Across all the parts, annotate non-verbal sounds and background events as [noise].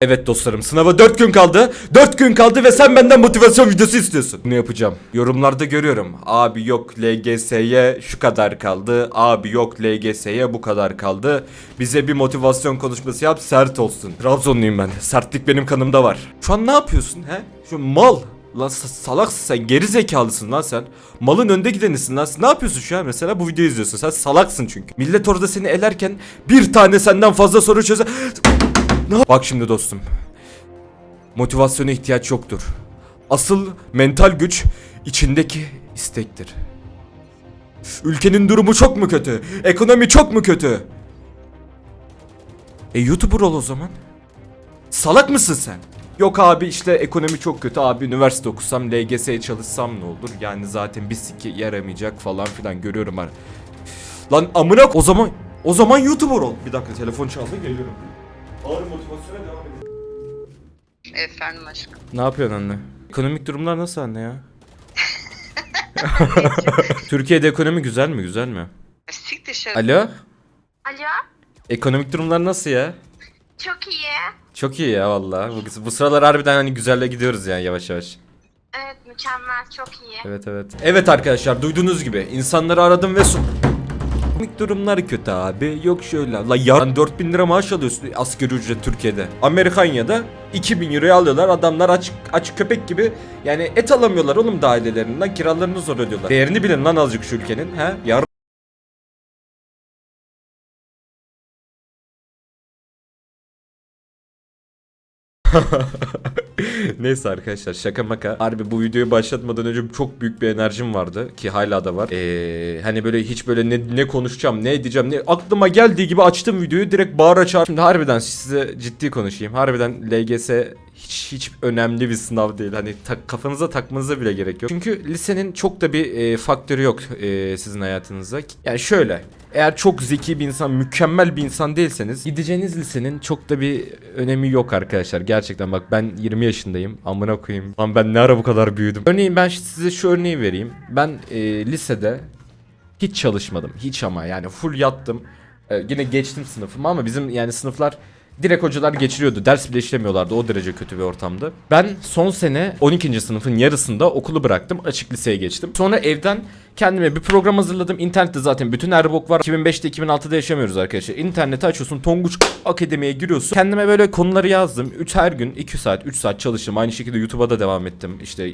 Evet dostlarım sınava 4 gün kaldı. 4 gün kaldı ve sen benden motivasyon videosu istiyorsun. Bunu yapacağım. Yorumlarda görüyorum. Abi yok LGS'ye şu kadar kaldı. Abi yok LGS'ye bu kadar kaldı. Bize bir motivasyon konuşması yap sert olsun. Trabzonluyum ben. Sertlik benim kanımda var. Şu an ne yapıyorsun he? Şu mal. Lan sa- salaksın sen geri zekalısın lan sen. Malın önde gidenisin lan. Ne yapıyorsun şu an mesela bu videoyu izliyorsun. Sen salaksın çünkü. Millet orada seni elerken bir tane senden fazla soru çöze... Ne Bak şimdi dostum. Motivasyona ihtiyaç yoktur. Asıl mental güç içindeki istektir. Ülkenin durumu çok mu kötü? Ekonomi çok mu kötü? E YouTuber ol o zaman. Salak mısın sen? Yok abi işte ekonomi çok kötü abi üniversite okusam LGS'ye çalışsam ne olur? Yani zaten bir sike yaramayacak falan filan görüyorum ben. Lan amına o zaman o zaman YouTuber ol. Bir dakika telefon çaldı geliyorum. Ağır motivasyona devam edelim. Efendim aşkım. Ne yapıyorsun anne? Ekonomik durumlar nasıl anne ya? [laughs] Türkiye'de ekonomi güzel mi güzel mi? Sik dışarı. Alo? Alo, Ekonomik durumlar nasıl ya? çok iyi. Çok iyi ya vallahi. Bu, bu sıralar harbiden hani güzelle gidiyoruz yani yavaş yavaş. Evet, mükemmel, çok iyi. Evet evet. Evet arkadaşlar duyduğunuz gibi insanları aradım ve su... Ekonomik durumlar kötü abi. Yok şöyle. La yarın 4000 lira maaş alıyorsun asgari ücret Türkiye'de. Amerikanya'da 2000 euroya alıyorlar. Adamlar aç aç köpek gibi yani et alamıyorlar oğlum da ailelerinden. Kiralarını zor ödüyorlar. Değerini bilin lan azıcık şu ülkenin. He? Yar [laughs] Neyse arkadaşlar şaka maka. Harbi bu videoyu başlatmadan önce çok büyük bir enerjim vardı ki hala da var. Ee, hani böyle hiç böyle ne, ne konuşacağım ne edeceğim ne aklıma geldiği gibi açtım videoyu direkt bağıra çağır. Şimdi harbiden size ciddi konuşayım. Harbiden LGS hiç hiç önemli bir sınav değil. Hani tak, kafanıza takmanıza bile gerek yok. Çünkü lisenin çok da bir e, faktörü yok e, sizin hayatınızda. Yani şöyle eğer çok zeki bir insan, mükemmel bir insan değilseniz gideceğiniz lisenin çok da bir önemi yok arkadaşlar. Gerçekten bak ben 20 yaşındayım. Amına koyayım. Lan ben ne ara bu kadar büyüdüm. Örneğin ben size şu örneği vereyim. Ben e, lisede hiç çalışmadım. Hiç ama yani full yattım. E, yine geçtim sınıfımı ama bizim yani sınıflar direkt hocalar geçiriyordu. Ders bile işlemiyorlardı. O derece kötü bir ortamdı. Ben son sene 12. sınıfın yarısında okulu bıraktım. Açık liseye geçtim. Sonra evden kendime bir program hazırladım. İnternette zaten bütün her bok var. 2005'te 2006'da yaşamıyoruz arkadaşlar. İnterneti açıyorsun. Tonguç Akademi'ye giriyorsun. Kendime böyle konuları yazdım. 3 her gün 2 saat 3 saat çalıştım. Aynı şekilde YouTube'a da devam ettim. İşte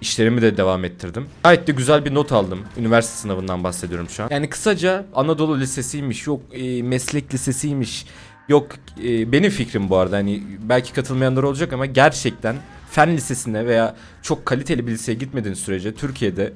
işlerimi de devam ettirdim. Gayet de güzel bir not aldım. Üniversite sınavından bahsediyorum şu an. Yani kısaca Anadolu Lisesi'ymiş, yok e, meslek lisesiymiş, yok e, benim fikrim bu arada. Hani belki katılmayanlar olacak ama gerçekten fen lisesine veya çok kaliteli bir liseye gitmediğiniz sürece Türkiye'de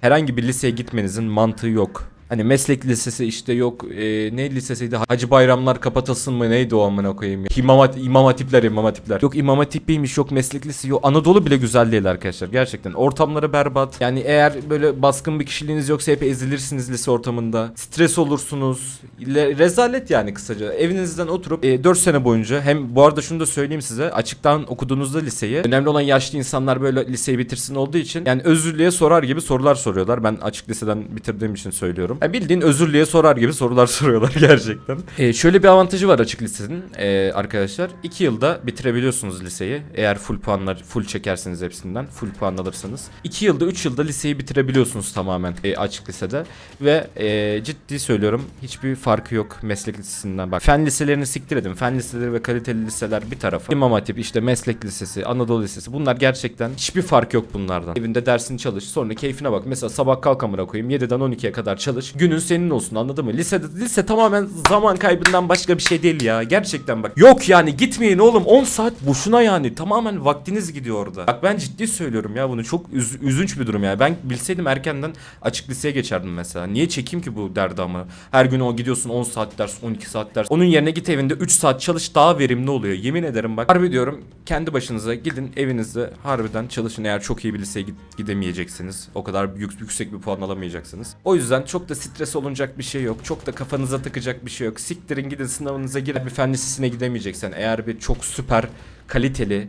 herhangi bir liseye gitmenizin mantığı yok. Hani meslek lisesi işte yok e, ne lisesiydi Hacı Bayramlar kapatılsın mı neydi o amına koyayım ya. İmam, Hat- İmam Hatipler İmam Hatipler. Yok İmam Hatip'iymiş yok meslek lisesi yok Anadolu bile güzel değil arkadaşlar gerçekten ortamları berbat. Yani eğer böyle baskın bir kişiliğiniz yoksa hep ezilirsiniz lise ortamında. Stres olursunuz. Le- rezalet yani kısaca. Evinizden oturup e, 4 sene boyunca hem bu arada şunu da söyleyeyim size açıktan okuduğunuzda liseyi önemli olan yaşlı insanlar böyle liseyi bitirsin olduğu için yani özürlüğe sorar gibi sorular soruyorlar. Ben açık liseden bitirdiğim için söylüyorum. Yani bildiğin özürlüğe sorar gibi sorular [laughs] soruyorlar gerçekten. E, şöyle bir avantajı var açık lisenin e, arkadaşlar. 2 yılda bitirebiliyorsunuz liseyi. Eğer full puanlar full çekerseniz hepsinden full puan alırsanız. 2 yılda 3 yılda liseyi bitirebiliyorsunuz tamamen e, açık lisede. Ve e, ciddi söylüyorum hiçbir farkı yok meslek lisesinden. Bak fen liselerini siktir edin. Fen liseleri ve kaliteli liseler bir tarafa. İmam Hatip işte meslek lisesi, Anadolu lisesi bunlar gerçekten hiçbir fark yok bunlardan. Evinde dersini çalış sonra keyfine bak. Mesela sabah kalk amına koyayım 7'den 12'ye kadar çalış. Günün senin olsun anladın mı? Lisede, lise tamamen zaman kaybından başka bir şey değil ya. Gerçekten bak. Yok yani gitmeyin oğlum 10 saat boşuna yani. Tamamen vaktiniz gidiyor orada. Bak ben ciddi söylüyorum ya bunu çok üz- üzünç bir durum ya. Ben bilseydim erkenden açık liseye geçerdim mesela. Niye çekeyim ki bu derdi ama? Her gün o gidiyorsun 10 saat ders, 12 saat ders. Onun yerine git evinde 3 saat çalış daha verimli oluyor. Yemin ederim bak. Harbi diyorum kendi başınıza gidin evinizde harbiden çalışın. Eğer çok iyi bir liseye gidemeyeceksiniz. O kadar yük- yüksek bir puan alamayacaksınız. O yüzden çok da stres olunacak bir şey yok. Çok da kafanıza takacak bir şey yok. Siktirin gidin sınavınıza girin. Bir fen lisesine gidemeyeceksen eğer bir çok süper kaliteli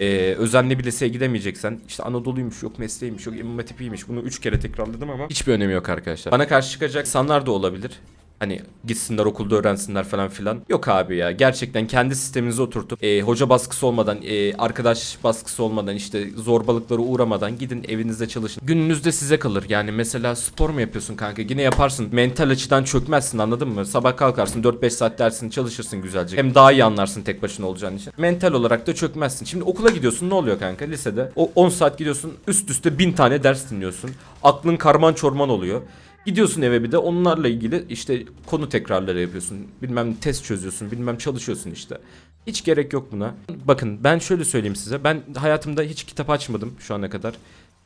e, özenli bir liseye gidemeyeceksen işte Anadolu'ymuş yok mesleğiymiş yok İmam Hatip'iymiş bunu 3 kere tekrarladım ama hiçbir önemi yok arkadaşlar. Bana karşı çıkacak insanlar da olabilir. Hani gitsinler okulda öğrensinler falan filan. Yok abi ya gerçekten kendi sisteminizi oturtup e, hoca baskısı olmadan, e, arkadaş baskısı olmadan işte zorbalıklara uğramadan gidin evinizde çalışın. Gününüzde size kalır. Yani mesela spor mu yapıyorsun kanka? Yine yaparsın. Mental açıdan çökmezsin anladın mı? Sabah kalkarsın 4-5 saat dersini çalışırsın güzelce. Hem daha iyi anlarsın tek başına olacağın için. Mental olarak da çökmezsin. Şimdi okula gidiyorsun ne oluyor kanka lisede? O 10 saat gidiyorsun üst üste 1000 tane ders dinliyorsun. Aklın karman çorman oluyor. Gidiyorsun eve bir de onlarla ilgili işte konu tekrarları yapıyorsun. Bilmem test çözüyorsun, bilmem çalışıyorsun işte. Hiç gerek yok buna. Bakın ben şöyle söyleyeyim size. Ben hayatımda hiç kitap açmadım şu ana kadar.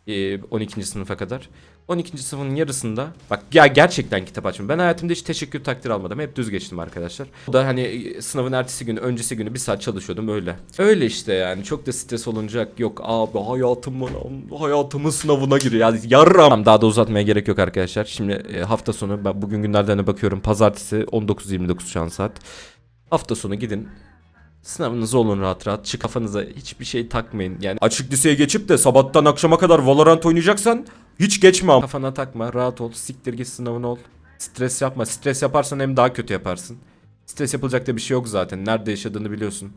Ee, 12. sınıfa kadar. 12. sınıfın yarısında bak ya gerçekten kitap açmadım. Ben hayatımda hiç teşekkür takdir almadım. Hep düz geçtim arkadaşlar. O da hani e, sınavın ertesi günü, öncesi günü bir saat çalışıyordum öyle. Öyle işte yani çok da stres olunacak. Yok abi hayatımın hayatımın sınavına giriyor. Yani yarram. Daha da uzatmaya gerek yok arkadaşlar. Şimdi e, hafta sonu ben bugün günlerden de bakıyorum. Pazartesi 19.29 şu an saat. Hafta sonu gidin Sınavınız olun rahat rahat. Çık kafanıza hiçbir şey takmayın. Yani açık liseye geçip de sabahtan akşama kadar Valorant oynayacaksan hiç geçme. ama. Kafana takma. Rahat ol. Siktir git sınavın ol. Stres yapma. Stres yaparsan hem daha kötü yaparsın. Stres yapılacak da bir şey yok zaten. Nerede yaşadığını biliyorsun.